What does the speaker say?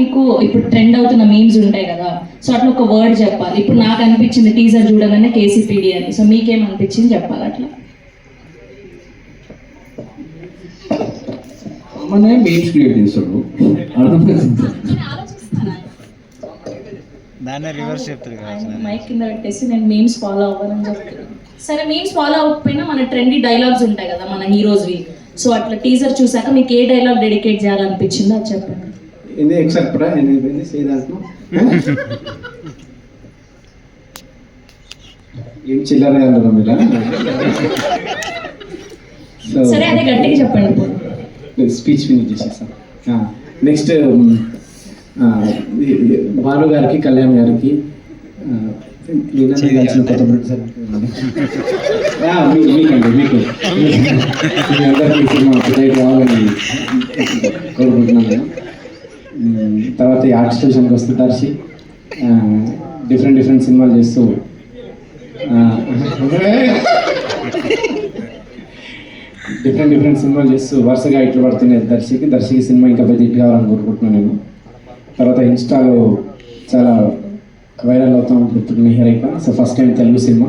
మీకు ఇప్పుడు ట్రెండ్ అవుతున్న మీమ్స్ ఉంటాయి కదా. సో అట్లా ఒక వర్డ్ చెప్పాలి. ఇప్పుడు నాకు అనిపించింది టీజర్ చూడగానే కేసీపీడి అని. సో మీకేం అనిపించింది చెప్పాలి అట్లా? మన మెయిన్స్ క్రియేట్ చేస్తాడు. అర్థమైంది. దాన్నే రివర్స్ చెప్తారు కదా మైక్ కింద పెట్టేసి నేను మీమ్స్ ఫాలో అవ్వాలని చెప్తున్నాను. సరే మీమ్స్ ఫాలో అవ్వకపోయినా మన ట్రెండీ డైలాగ్స్ ఉంటాయి కదా మన హీరోస్వి సో అట్లా టీజర్ చూసాక మీకు ఏ డైలాగ్ డెడికేట్ చేయాలనిపించిందో అది చెప్పండి. ఇది ఎక్సెప్ట్ ఏమైపోయింది సే దాంట్లో ఏం చిల్లర అన్నారు మీరు? సో సరే అదే గట్టిగా చెప్పండి. స్పీచ్ ఫినిష్ చేసేస్తాం. నెక్స్ట్ భాను గారికి కళ్యాణ్ గారికి కలిసిన కొత్త మీకండి మీకు మీ అందరికీ సినిమా రావాలని కోరుకుంటున్నాను. తర్వాత ఈ ఆర్ట్స్ విషయానికి వస్తే దర్శి డిఫరెంట్ డిఫరెంట్ సినిమాలు చేస్తూ డిఫరెంట్ డిఫరెంట్ సినిమాలు చేస్తూ వరుసగా ఇట్లు పడుతున్నాయి దర్శికి. దర్శికి సినిమా ఇంకా పెద్ద హిట్ కావాలని కోరుకుంటున్నాను నేను. తర్వాత ఇన్స్టాలో చాలా వైరల్ అవుతాం చెప్తున్న హీరోయిక so first time Telugu cinema.